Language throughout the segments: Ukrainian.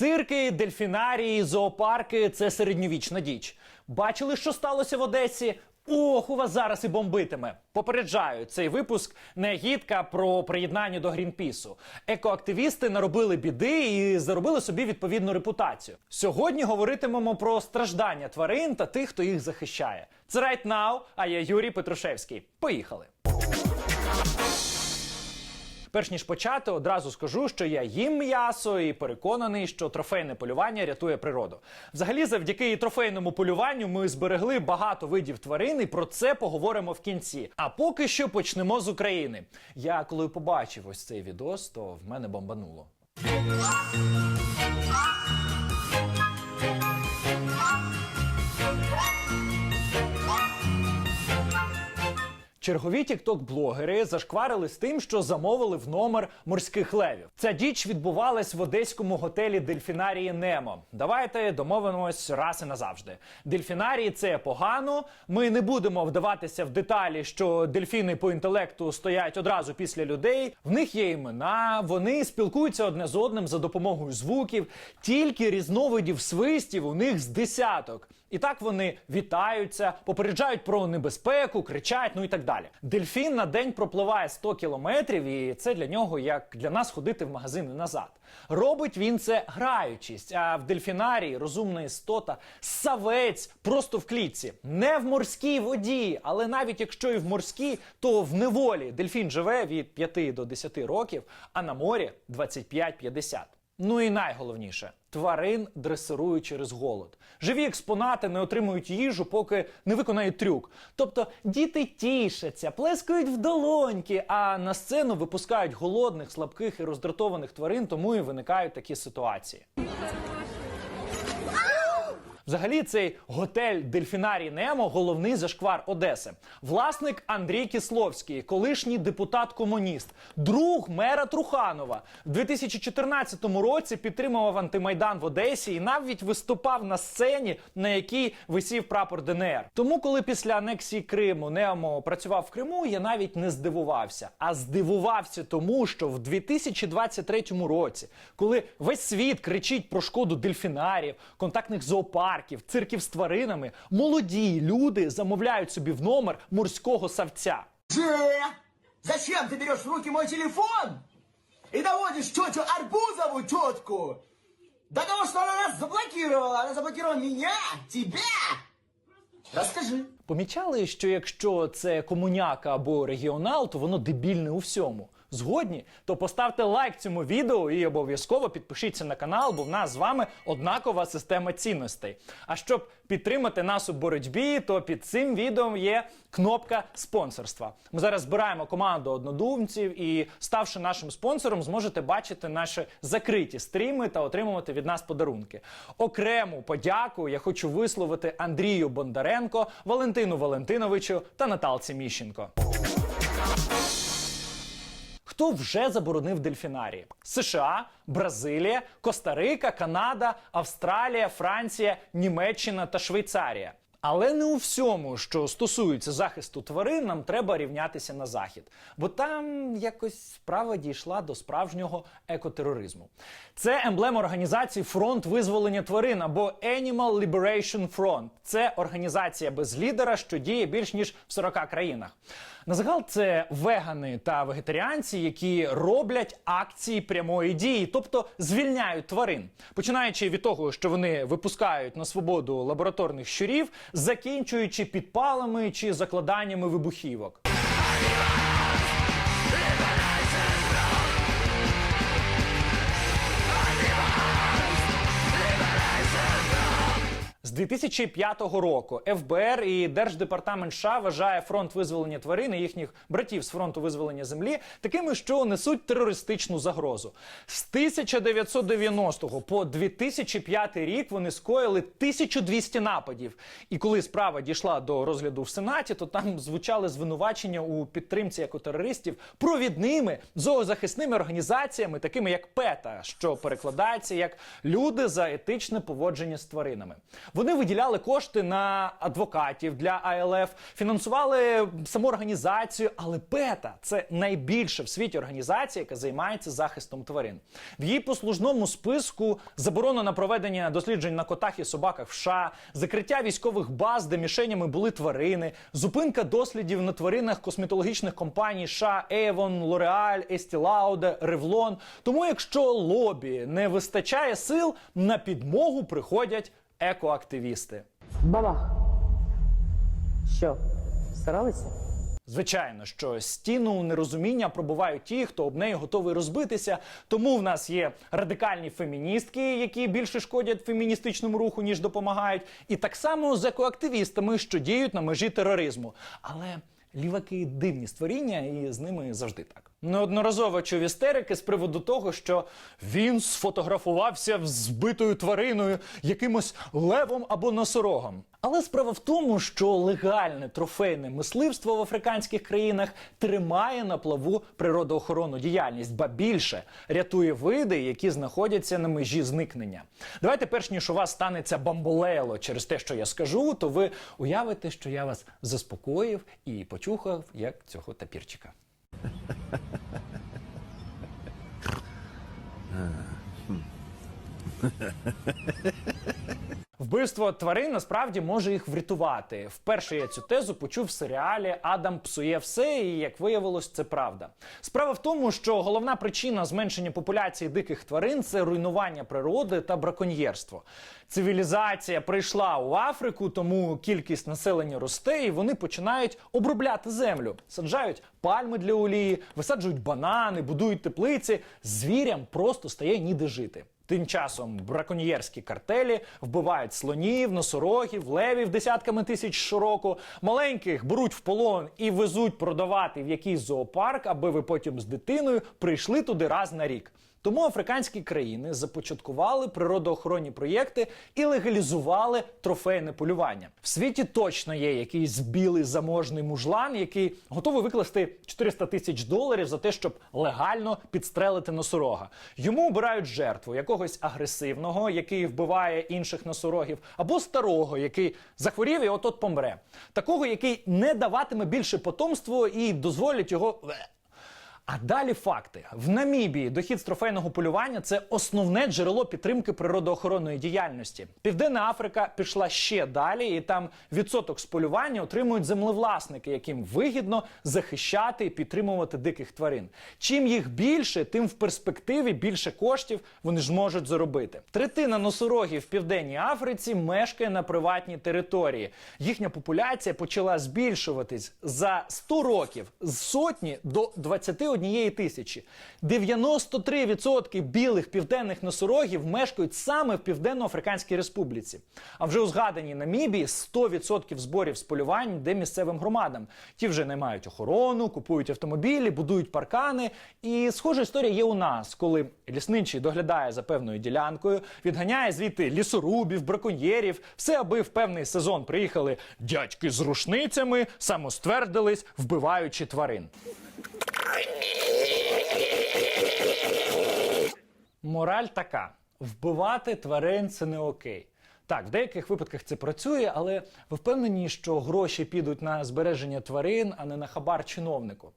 Цирки, дельфінарії, зоопарки це середньовічна діч. Бачили, що сталося в Одесі? Ох, у вас зараз і бомбитиме. Попереджаю, цей випуск не гідка про приєднання до Грінпісу. Екоактивісти наробили біди і заробили собі відповідну репутацію. Сьогодні говоритимемо про страждання тварин та тих, хто їх захищає. Це Right Now, а я Юрій Петрушевський. Поїхали. Перш ніж почати, одразу скажу, що я їм м'ясо і переконаний, що трофейне полювання рятує природу. Взагалі, завдяки трофейному полюванню ми зберегли багато видів тварин, і про це поговоримо в кінці. А поки що почнемо з України. Я коли побачив ось цей відос, то в мене бомбануло. Чергові тікток-блогери зашкварили з тим, що замовили в номер морських левів. Ця діч відбувалась в одеському готелі Дельфінарії Немо. Давайте домовимось раз і назавжди. Дельфінарії це погано. Ми не будемо вдаватися в деталі, що дельфіни по інтелекту стоять одразу після людей. В них є імена, вони спілкуються одне з одним за допомогою звуків. Тільки різновидів свистів у них з десяток. І так вони вітаються, попереджають про небезпеку, кричать, ну і так далі. Дельфін на день пропливає 100 кілометрів, і це для нього як для нас ходити в магазин і назад. Робить він це граючись. А в дельфінарії розумна істота савець просто в клітці, не в морській воді, але навіть якщо і в морській, то в неволі дельфін живе від 5 до 10 років, а на морі 25-50. Ну і найголовніше тварин дресирують через голод. Живі експонати не отримують їжу, поки не виконають трюк. Тобто діти тішаться, плескають в долоньки, а на сцену випускають голодних, слабких і роздратованих тварин, тому і виникають такі ситуації. Взагалі, цей готель Дельфінарій Немо головний зашквар Одеси. Власник Андрій Кисловський, колишній депутат-комуніст, друг мера Труханова. В 2014 році підтримував антимайдан в Одесі і навіть виступав на сцені, на якій висів прапор ДНР. Тому, коли після анексії Криму Немо працював в Криму, я навіть не здивувався. А здивувався тому, що в 2023 році, коли весь світ кричить про шкоду дельфінарів, контактних зоопарків, цирків з тваринами, молоді люди замовляють собі в номер морського савця. Че? Зачем ты берешь в руки мой телефон и доводишь тетю Арбузову тетку до того, что она нас заблокировала? Она заблокировала меня, тебя. Расскажи. Помічали, що якщо це комуняка або регіонал, то воно дебільне у всьому. Згодні, то поставте лайк цьому відео і обов'язково підпишіться на канал, бо в нас з вами однакова система цінностей. А щоб підтримати нас у боротьбі, то під цим відео є кнопка спонсорства. Ми зараз збираємо команду однодумців і, ставши нашим спонсором, зможете бачити наші закриті стріми та отримувати від нас подарунки. Окрему подяку я хочу висловити Андрію Бондаренко, Валентину Валентиновичу та Наталці Міщенко. Хто вже заборонив дельфінарії? США, Бразилія, Коста-Рика, Канада, Австралія, Франція, Німеччина та Швейцарія. Але не у всьому, що стосується захисту тварин, нам треба рівнятися на захід, бо там якось справа дійшла до справжнього екотероризму. Це емблема організації Фронт визволення тварин або Animal Liberation Front. Це організація без лідера, що діє більш ніж в 40 країнах. На загал це вегани та вегетаріанці, які роблять акції прямої дії, тобто звільняють тварин, починаючи від того, що вони випускають на свободу лабораторних щурів, закінчуючи підпалами чи закладаннями вибухівок. З 2005 року ФБР і Держдепартамент США вважає фронт визволення тварин і їхніх братів з фронту визволення землі такими, що несуть терористичну загрозу. З 1990 по 2005 рік вони скоїли 1200 нападів. І коли справа дійшла до розгляду в Сенаті, то там звучали звинувачення у підтримці екотерористів провідними зоозахисними організаціями, такими як ПЕТА, що перекладається як люди за етичне поводження з тваринами. Вони виділяли кошти на адвокатів для АЛФ, фінансували саму організацію. Але ПЕТА це найбільша в світі організація, яка займається захистом тварин. В її послужному списку заборона на проведення досліджень на котах і собаках в США, закриття військових баз, де мішенями були тварини, зупинка дослідів на тваринах косметологічних компаній США, Avon, L'Oreal, Estee Lauder, Revlon. Тому, якщо лобі не вистачає сил, на підмогу приходять екоактивісти. Бабах. Що, старалися? Звичайно, що стіну нерозуміння пробувають ті, хто об неї готовий розбитися. Тому в нас є радикальні феміністки, які більше шкодять феміністичному руху, ніж допомагають, і так само з екоактивістами, що діють на межі тероризму. Але ліваки дивні створіння, і з ними завжди так. Неодноразово чув істерики з приводу того, що він сфотографувався збитою твариною, якимось левом або носорогом. Але справа в тому, що легальне трофейне мисливство в африканських країнах тримає на плаву природоохоронну діяльність, ба більше рятує види, які знаходяться на межі зникнення. Давайте, перш ніж у вас станеться бамболейло через те, що я скажу, то ви уявите, що я вас заспокоїв і почухав як цього тапірчика. 哈哈哈哈哈哈！嗯，哼，哈哈哈哈哈哈！Вбивство тварин насправді може їх врятувати. Вперше я цю тезу почув в серіалі Адам псує все, і як виявилось, це правда. Справа в тому, що головна причина зменшення популяції диких тварин це руйнування природи та браконьєрство. Цивілізація прийшла у Африку, тому кількість населення росте, і вони починають обробляти землю, саджають пальми для олії, висаджують банани, будують теплиці. Звірям просто стає ніде жити. Тим часом браконьєрські картелі вбивають слонів, носорогів, левів десятками тисяч щороку. Маленьких беруть в полон і везуть продавати в якийсь зоопарк, аби ви потім з дитиною прийшли туди раз на рік. Тому африканські країни започаткували природоохоронні проєкти і легалізували трофейне полювання. В світі точно є якийсь білий заможний мужлан, який готовий викласти 400 тисяч доларів за те, щоб легально підстрелити носорога. Йому обирають жертву якогось агресивного, який вбиває інших носорогів, або старого, який захворів і от-от помре. Такого, який не даватиме більше потомство і дозволять його. А далі факти в Намібії дохід з трофейного полювання це основне джерело підтримки природоохоронної діяльності. Південна Африка пішла ще далі, і там відсоток з полювання отримують землевласники, яким вигідно захищати і підтримувати диких тварин. Чим їх більше, тим в перспективі більше коштів вони ж можуть заробити. Третина носорогів в південній Африці мешкає на приватній території. Їхня популяція почала збільшуватись за 100 років з сотні до 21 тисячі. 93% білих південних носорогів мешкають саме в Південно-Африканській Республіці. А вже у згаданій Намібії 100% зборів з полювань йде місцевим громадам. Ті вже наймають охорону, купують автомобілі, будують паркани. І схожа історія є у нас, коли лісничий доглядає за певною ділянкою, відганяє звідти лісорубів, браконьєрів, все аби в певний сезон приїхали дядьки з рушницями, самоствердились, вбиваючи тварин. Мораль така: вбивати тварин це не окей. Так, в деяких випадках це працює, але ви впевнені, що гроші підуть на збереження тварин, а не на хабар чиновнику.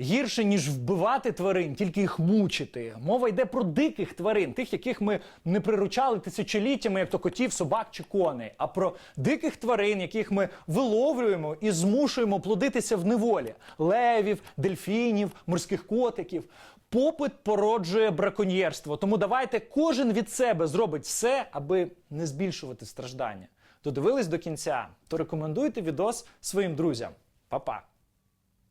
Гірше, ніж вбивати тварин, тільки їх мучити. Мова йде про диких тварин, тих, яких ми не приручали тисячоліттями, як то котів, собак чи коней, а про диких тварин, яких ми виловлюємо і змушуємо плодитися в неволі: левів, дельфінів, морських котиків. Попит породжує браконьєрство. Тому давайте кожен від себе зробить все, аби не збільшувати страждання. Додивились до кінця, то рекомендуйте відос своїм друзям. Па-па!